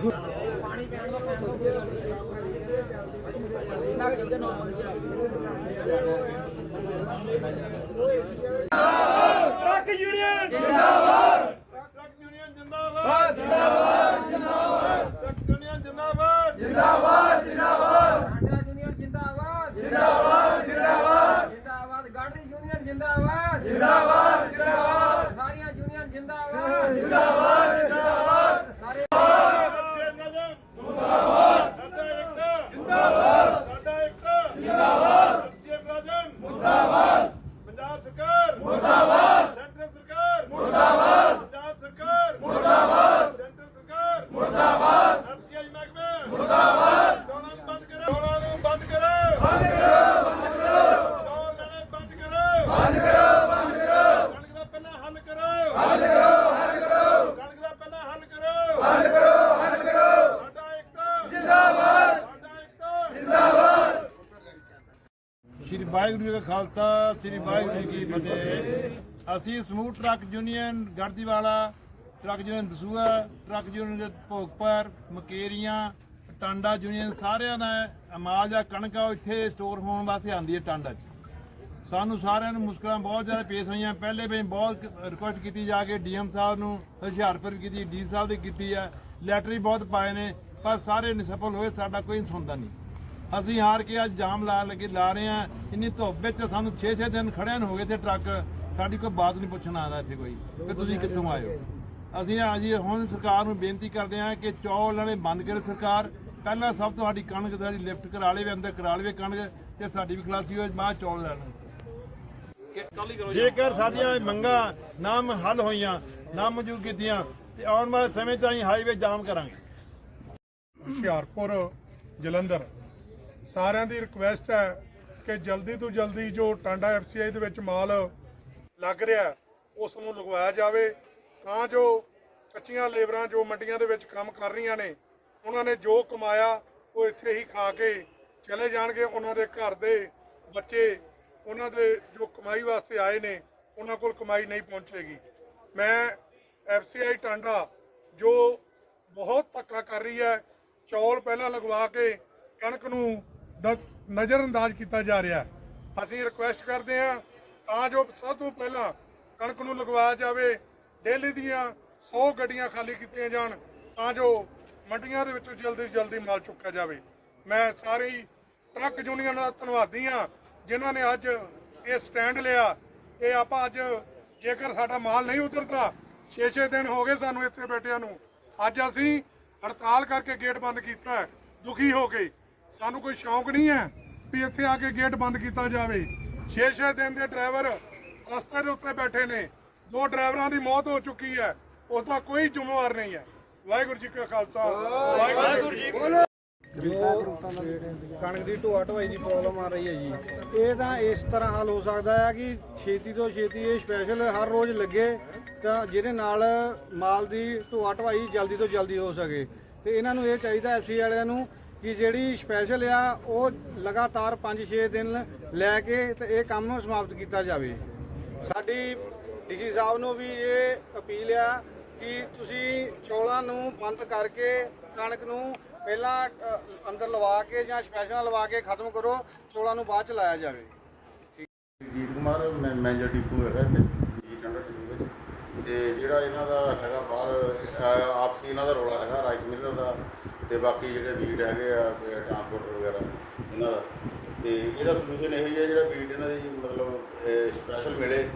Oh. Waheguru ji ਕਾ ਖਾਲਸਾ, ਸ਼੍ਰੀ ਵਾਹਿਗੁਰੂ ਜੀ ਕੀ ਫਤਿਹ। ਅਸੀਂ ਸਮੂਹ truck union Gardiwala truck union Dasuya truck union Bhogpur, Mukerian, Tanda union ਸਾਰਿਆਂ ਦਾ ਅਮਾਲ ਜਾਂ ਕਣਕ ਆ, ਉਹ ਇੱਥੇ ਸਟੋਰ ਹੋਣ ਵਾਸਤੇ ਆਂਦੀ ਹੈ ਟਾਂਡਾ 'ਚ। ਸਾਨੂੰ ਸਾਰਿਆਂ ਨੂੰ ਮੁਸ਼ਕਲਾਂ ਬਹੁਤ ਜ਼ਿਆਦਾ ਪੇਸ਼ ਹੋਈਆਂ। ਪਹਿਲੇ ਵੀ ਬਹੁਤ ਰਿਕੁਐਸਟ ਕੀਤੀ ਜਾ ਕੇ ਡੀਐਮ ਸਾਹਿਬ ਨੂੰ, ਹੁਸ਼ਿਆਰਪੁਰ ਵੀ ਕੀਤੀ, ਡੀ ਸਾਹਿਬ ਦੀ ਕੀਤੀ ਆ। ਲੈਟਰੀ ਬਹੁਤ ਪਾਏ ਨੇ, ਪਰ ਸਾਰੇ ਨਿਸਫਲ ਹੋਏ, ਸਾਡਾ ਕੋਈ ਸੁਣਦਾ ਨਹੀਂ। ਅਸੀਂ ਹਾਰ ਕੇ ਅੱਜ ਜਾਮ ਲਾ ਲੱਗੇ, ਲਾ ਰਹੇ ਆ ਇੰਨੀ ਧੁੱਪ ਵਿੱਚ ਸਾਨੂੰ 6-6 ਦਿਨ ਖੜਿਆਂ ਨੂੰ ਹੋ ਗਏ ਤੇ ਟਰੱਕ। ਸਾਡੀ ਕੋਈ ਬਾਤ ਨਹੀਂ ਪੁੱਛਣ ਆਦਾ ਇੱਥੇ ਕੋਈ। ਕਿ ਤੁਸੀਂ ਕਿੱਥੋਂ ਆਏ ਹੋ? ਅਸੀਂ ਅੱਜ ਹੁਣ ਸਰਕਾਰ ਨੂੰ ਬੇਨਤੀ ਕਰਦੇ ਹਾਂ ਕਿ ਚੌਲ ਵਾਲੇ ਬੰਦ ਕਰੇ ਸਰਕਾਰ। ਪਹਿਲਾਂ ਸਭ ਤੋਂ ਸਾਡੀ ਕਣਕ ਦਾ ਲਿਫਟ ਕਰਾ ਲਵੇ, ਅੰਦਰ ਕਰਾ ਲਵੇ ਕਣਕ ਤੇ ਸਾਡੀ ਵੀ ਖਲਾਸੀ ਹੋਏ, ਬਾਅਦ ਚੌਲ ਲੈਣ। ਜੇਕਰ ਸਾਡੀਆਂ ਮੰਗਾਂ ਨਾ ਹੱਲ ਹੋਈਆਂ ਨਾ ਮਨਜ਼ੂਰ ਕੀਤੀਆਂ, ਤੇ ਆਉਣ ਵਾਲੇ ਸਮੇਂ 'ਚ ਅਸੀਂ ਹਾਈਵੇ ਜਾਮ ਕਰਾਂਗੇ। ਹੁਸ਼ਿਆਰਪੁਰ, ਜਲੰਧਰ। ਸਾਰਿਆਂ ਦੀ ਰਿਕੁਐਸਟ ਹੈ ਕਿ ਜਲਦੀ ਤੋਂ ਜਲਦੀ ਜੋ ਟਾਂਡਾ ਐਫਸੀਆਈ ਦੇ ਵਿੱਚ ਮਾਲ ਲੱਗ ਰਿਹਾ ਉਸ ਨੂੰ ਲਗਵਾਇਆ ਜਾਵੇ। ਤਾਂ ਜੋ ਕੱਚੀਆਂ ਲੇਬਰਾਂ, ਜੋ ਮੰਡੀਆਂ ਦੇ ਵਿੱਚ ਕੰਮ ਕਰ ਰਹੀਆਂ ਨੇ, ਉਹਨਾਂ ਨੇ ਜੋ ਕਮਾਇਆ, ਉਹ ਇੱਥੇ ਹੀ ਖਾ ਕੇ ਚਲੇ ਜਾਣਗੇ। ਉਹਨਾਂ ਦੇ ਘਰ ਦੇ ਬੱਚੇ, ਉਹਨਾਂ ਦੇ ਜੋ ਕਮਾਈ ਵਾਸਤੇ ਆਏ ਨੇ, ਉਹਨਾਂ ਕੋਲ ਕਮਾਈ ਨਹੀਂ ਪਹੁੰਚੇਗੀ। ਮੈਂ ਐਫਸੀਆਈ ਟਾਂਡਾ, ਜੋ ਬਹੁਤ ਧੱਕਾ ਕਰ ਰਹੀ ਹੈ, ਚੌਲ ਪਹਿਲਾਂ ਲਗਵਾ ਕੇ ਕਣਕ ਨੂੰ ਦ- ਨਜ਼ਰਅੰਦਾਜ਼ ਕੀਤਾ ਜਾ ਰਿਹਾ ਅਸੀਂ ਰਿਕੁਐਸਟ ਕਰਦੇ ਹਾਂ ਤਾਂ ਜੋ ਸਭ ਤੋਂ ਪਹਿਲਾਂ ਕਣਕ ਨੂੰ ਲਗਵਾਇਆ ਜਾਵੇ, ਡੇਲੀ ਦੀਆਂ 100 ਗੱਡੀਆਂ ਖਾਲੀ ਕੀਤੀਆਂ ਜਾਣ, ਤਾਂ ਜੋ ਮੰਡੀਆਂ ਦੇ ਵਿੱਚੋਂ ਜਲਦੀ ਜਲਦੀ ਮਾਲ ਚੁੱਕਿਆ ਜਾਵੇ। ਮੈਂ ਸਾਰੀ ਟਰੱਕ ਯੂਨੀਅਨ ਦਾ ਧੰਨਵਾਦੀ ਹਾਂ, ਜਿਨ੍ਹਾਂ ਨੇ ਅੱਜ ਇਹ ਸਟੈਂਡ ਲਿਆ। ਇਹ ਆਪਾਂ ਅੱਜ ਜੇਕਰ ਸਾਡਾ ਮਾਲ ਨਹੀਂ ਉਤਰਦਾ 6-6 ਦਿਨ ਹੋ ਗਏ ਸਾਨੂੰ ਇੱਥੇ ਬੈਠਿਆਂ ਨੂੰ। ਅੱਜ ਅਸੀਂ ਹੜਤਾਲ ਕਰਕੇ ਗੇਟ ਬੰਦ ਕੀਤਾ, ਦੁਖੀ ਹੋ ਕੇ। ਸਾਨੂੰ ਕੋਈ ਸ਼ੌਂਕ ਨਹੀਂ ਹੈ ਵੀ ਇੱਥੇ ਆ ਕੇ ਗੇਟ ਬੰਦ ਕੀਤਾ ਜਾਵੇ। 6-6 ਦਿਨ ਦੇ ਡਰਾਈਵਰ ਰਸਤੇ ਦੇ ਉੱਤੇ ਬੈਠੇ ਨੇ। ਦੋ ਡਰਾਈਵਰਾਂ ਦੀ ਮੌਤ ਹੋ ਚੁੱਕੀ ਹੈ। ਉਸ ਦਾ ਕੋਈ ਜ਼ਿੰਮੇਵਾਰ ਨਹੀਂ ਹੈ। ਵਾਹਿਗੁਰੂ ਜੀ ਕਾ ਖਾਲਸਾ। ਵਾਹਿਗੁਰੂ ਜੀ ਜੋ ਕਣਕ ਦੀ ਢੋਆ ਢਵਾਈ ਦੀ ਪ੍ਰੋਬਲਮ ਆ ਰਹੀ ਹੈ ਜੀ। ਇਹ ਤਾਂ ਇਸ ਤਰ੍ਹਾਂ ਹੱਲ ਹੋ ਸਕਦਾ ਹੈ ਕਿ ਛੇਤੀ ਤੋਂ ਛੇਤੀ ਇਹ ਸਪੈਸ਼ਲ ਹਰ ਰੋਜ਼ ਲੱਗੇ ਤਾਂ ਜਿਹਦੇ ਨਾਲ ਮਾਲ ਦੀ ਢੋਆ ਢਵਾਈ ਜਲਦੀ ਤੋਂ ਜਲਦੀ ਹੋ ਸਕੇ। ਤੇ ਇਹਨਾਂ ਨੂੰ ਇਹ ਚਾਹੀਦਾ ਐਫਸੀ ਵਾਲਿਆਂ ਨੂੰ ਕਿ ਜਿਹੜੀ ਸਪੈਸ਼ਲ ਆ, ਉਹ ਲਗਾਤਾਰ 5-6 ਦਿਨ ਲੈ ਕੇ ਤੇ ਇਹ ਕੰਮ ਨੂੰ ਸਮਾਪਤ ਕੀਤਾ ਜਾਵੇ। ਸਾਡੀ ਡੀਸੀ ਸਾਹਿਬ ਨੂੰ ਵੀ ਇਹ ਅਪੀਲ ਆ ਕਿ ਤੁਸੀਂ ਚੌਲਾਂ ਨੂੰ ਬੰਦ ਕਰਕੇ ਕਣਕ ਨੂੰ ਪਹਿਲਾਂ ਅੰਦਰ ਲਵਾ ਕੇ ਜਾਂ ਸਪੈਸ਼ਲ ਲਵਾ ਕੇ ਖਤਮ ਕਰੋ, ਚੌਲਾਂ ਨੂੰ ਬਾਅਦ ਚ ਲਾਇਆ ਜਾਵੇ। ਜੀਤ ਕੁਮਾਰ, ਮੈਂ ਮੈਨੇਜਰ ਡਿਪੂ ਹੈਗਾ ਇੱਥੇ ਜੀ ਟੰਡਰ ਡਿਪੂ ਵਿੱਚ। ਤੇ ਜਿਹੜਾ ਇਹਨਾਂ ਦਾ ਹੈਗਾ ਬਾਹਰ ਆਪਸੀ ਇਹਨਾਂ ਦਾ ਰੋਲਾ ਹੈਗਾ, ਰਾਈਸ ਮਿਲਰ ਦਾ ਤੇ ਬਾਕੀ ਜਿਹੜੇ ਵੀਡ ਹੈਗੇ ਆ ਟਰਾਂਸਪੋਰਟਰ ਵਗੈਰਾ ਇਹਨਾਂ ਦਾ। ਤੇ ਇਹਦਾ ਸੋਲੂਸ਼ਨ ਇਹੋ ਹੀ ਹੈ ਜਿਹੜਾ ਵੀਡ ਇਹਨਾਂ ਦੀ ਮਤਲਬ ਸਪੈਸ਼ਲ ਮਿਲੇ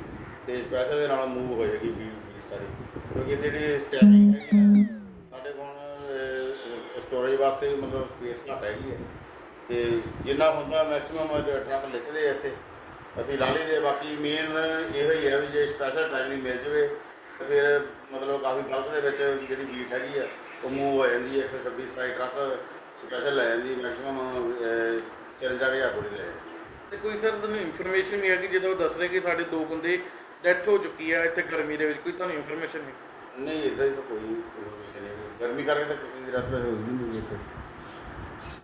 ਤੇ ਸਪੈਸ਼ਲ ਦੇ ਨਾਲ ਮੂਵ ਹੋ ਜਾਏਗੀ ਵੀਡ ਵੀਡ ਸਾਰੀ। ਕਿਉਂਕਿ ਇਹਦੀ ਜਿਹੜੀ ਸਟੈਪਿੰਗ ਹੈਗੀ ਆ, ਸਾਡੇ ਕੋਲ ਸਟੋਰੇਜ ਵਾਸਤੇ ਵੀ ਮਤਲਬ ਸਪੇਸ ਘੱਟ ਹੈਗੀ ਹੈ ਤੇ ਜਿੰਨਾ ਹੁੰਦਾ ਮੈਕਸਿਮਮ ਟਰੱਕ ਲਿਖਦੇ ਆ ਇੱਥੇ। ਅਸੀਂ ਲਾ ਲਈ ਬਾਕੀ ਮੇਨ ਇਹੋ ਹੀ ਹੈ ਵੀ ਜੇ ਸਪੈਸ਼ਲ ਟਾਈਮਿੰਗ ਮਿਲ ਜਵੇ ਤਾਂ ਫਿਰ ਮਤਲਬ ਕਾਫੀ ਬਲਕ ਦੇ ਵਿੱਚ ਜਿਹੜੀ ਬੀਟ ਹੈਗੀ ਆ ਉਹ ਮੂਵ ਹੋ ਜਾਂਦੀ ਹੈ 126 27 ਟਰੱਕ ਸਪੈਸ਼ਲ ਲੈ ਜਾਂਦੀ ਮੈਕਸਿਮਮ 54000 ਬੋਰੀ ਲੈ ਜਾਂਦੀ ਤੇ ਕੋਈ ਸਰ ਤੁਹਾਨੂੰ ਇਨਫੋਰਮੇਸ਼ਨ ਨਹੀਂ ਕਿ ਜਦੋਂ ਦੱਸ ਰਹੇ ਕਿ ਸਾਡੇ ਦੋ ਬੰਦੇ ਡੈਥ ਹੋ ਚੁੱਕੀ ਹੈ ਇੱਥੇ ਗਰਮੀ ਦੇ ਵਿੱਚ ਕੋਈ ਤੁਹਾਨੂੰ ਇਨਫੋਰਮੇਸ਼ਨ ਨਹੀਂ? ਨਹੀਂ ਇਦਾਂ ਹੀ ਤਾਂ ਕੋਈ information ਨਹੀਂ ਗਰਮੀ ਕਰਕੇ ਤਾਂ ਕਿਸੇ ਦੀ ਰਾਤ ਹੋਈ ਨਹੀਂ ਇੱਥੇ।